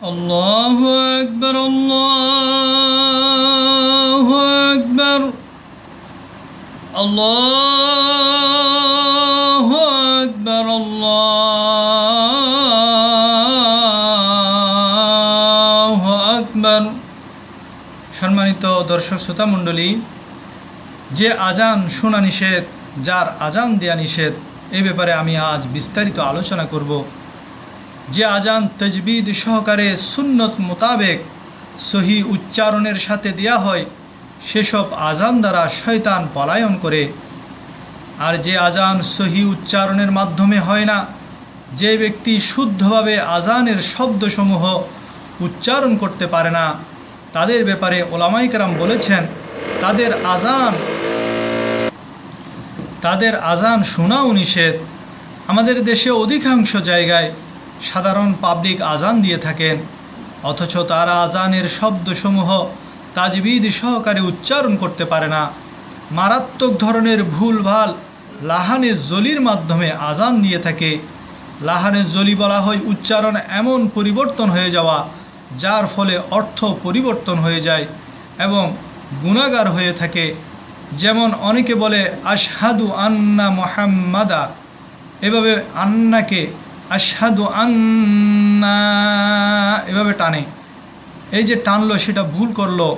الله أكبر الله أكبر الله أكبر الله أكبر সম্মানিত দর্শক শ্রোতা মণ্ডলী যে আজান শোনা নিষেধ যার আজান দেয়া নিষেধ এই ব্যাপারে আমি আজ বিস্তারিত আলোচনা করব যে আজান তজবিদ সহকারে সুন্নত মোতাবেক সহি উচ্চারণের সাথে দেয়া হয়, সেসব আজান দ্বারা শয়তান পলায়ন করে। আর যে আজান সহি উচ্চারণের মাধ্যমে হয় না, যে ব্যক্তি শুদ্ধভাবে আজানের শব্দসমূহ উচ্চারণ করতে পারে না, তাদের ব্যাপারে ওলামাইকরাম বলেছেন, তাদের আজান তাদের আজান শোনাও নিষেধ। আমাদের দেশে অধিকাংশ জায়গায় সাধারণ পাবলিক আজান দিয়ে থাকেন। অথচ তারা আজানের শব্দসমূহ তাজবিদ সহকারে উচ্চারণ করতে পারে না। মারাত্মক ধরনের ভুলভাল, লাহানে জলির মাধ্যমে আজান দিয়ে থাকে। লাহানে জলি বলা হয় উচ্চারণ এমন পরিবর্তন হয়ে যাওয়া, যার ফলে অর্থ পরিবর্তন হয়ে যায় এবং গুণাগার হয়ে থাকে। যেমন অনেকে বলে, আশহাদু আন্না মোহাম্মাদা। এভাবে আন্নাকে আশহাদু আন্না, এভাবে টানে। এই যে টানলো, সেটা ভুল করল।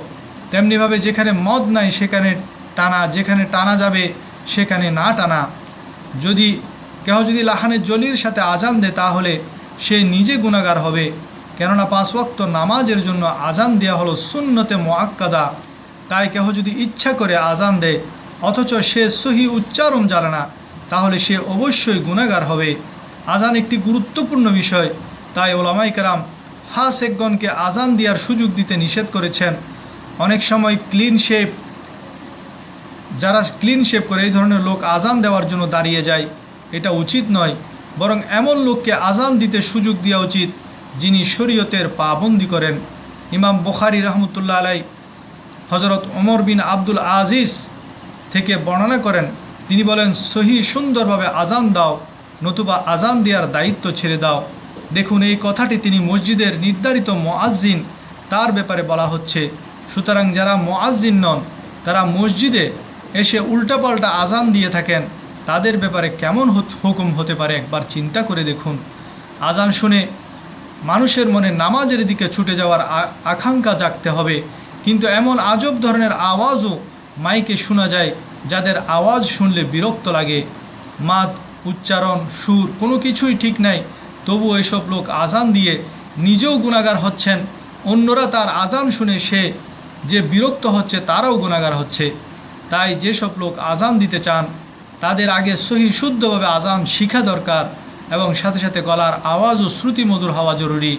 তেমনিভাবে যেখানে মদ নাই, সেখানে টানা, যেখানে টানা যাবে, সেখানে না টানা। যদি কেহ যদি লাহানের জলির সাথে আজান দেয়, তাহলে সে নিজে গুণাগার হবে। কেননা পাঁচ ওয়াক্ত নামাজের জন্য আজান দেওয়া হলো শূন্যতে মোয়াক্কাদা তাই কেহ যদি ইচ্ছা করে আজান দেয়, অথচ সে সহি উচ্চারণ জানে না, তাহলে সে অবশ্যই গুণাগার হবে। আজান একটি গুরুত্বপূর্ণ বিষয়। তাই ওলামাই কারাম ফাসেকগণকে আজান দেওয়ার সুযোগ দিতে নিষেধ করেছেন। অনেক সময় ক্লিন শেপ, যারা ক্লিন শেপ করে এই ধরনের লোক আজান দেওয়ার জন্য দাঁড়িয়ে যায়, এটা উচিত নয়। বরং এমন লোককে আজান দিতে সুযোগ দেওয়া উচিত, যিনি শরীয়তের পাবন্দি করেন। ইমাম বুখারি রহমতুল্লাহ আলাই হজরত ওমর বিন আব্দুল আজিজ থেকে বর্ণনা করেন, তিনি বলেন, সহি সুন্দরভাবে আজান দাও নতুবা আজান দেওয়ার দায়িত্ব ছেড়ে দাও। দেখুন, এই কথাটি তিনি মসজিদের নির্ধারিত মোয়াজ্জিন, তার ব্যাপারে বলা হচ্ছে। সুতরাং যারা মোয়াজ্জিন নন, তারা মসজিদে এসে উল্টাপাল্টা আজান দিয়ে থাকেন। তাদের ব্যাপারে কেমন হুকুম হতে পারে একবার চিন্তা করে দেখুন। আজান শুনে মানুষের মনে নামাজের দিকে ছুটে যাওয়ার আকাঙ্ক্ষা জাগতে হবে। কিন্তু এমন আজব ধরনের আওয়াজও মাইকে শোনা যায়, যাদের আওয়াজ শুনলে বিরক্ত লাগে। মাত উচ্চারণ, সুর, কোনো কিছুই ঠিক নাই। তবু এসব লোক আজান দিয়ে নিজেও গুণাগার হচ্ছেন। অন্যরা তার আজান শুনে সে যে বিরক্ত হচ্ছে, তারাও গুণাগার হচ্ছে। তাই যেসব লোক আজান দিতে চান, তাদের আগে সহি শুদ্ধভাবে আজান শিখা দরকার এবং সাথে সাথে গলার আওয়াজ আওয়াজও শ্রুতিমধুর হওয়া জরুরি,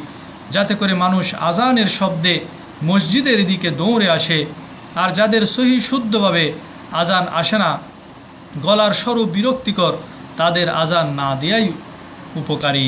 যাতে করে মানুষ আজানের শব্দে মসজিদের দিকে দৌড়ে আসে। আর যাদের সহি শুদ্ধভাবে আজান আসে না, গলার স্বরূপ বিরক্তিকর তাদের আজান না দেয়াই উপকারী।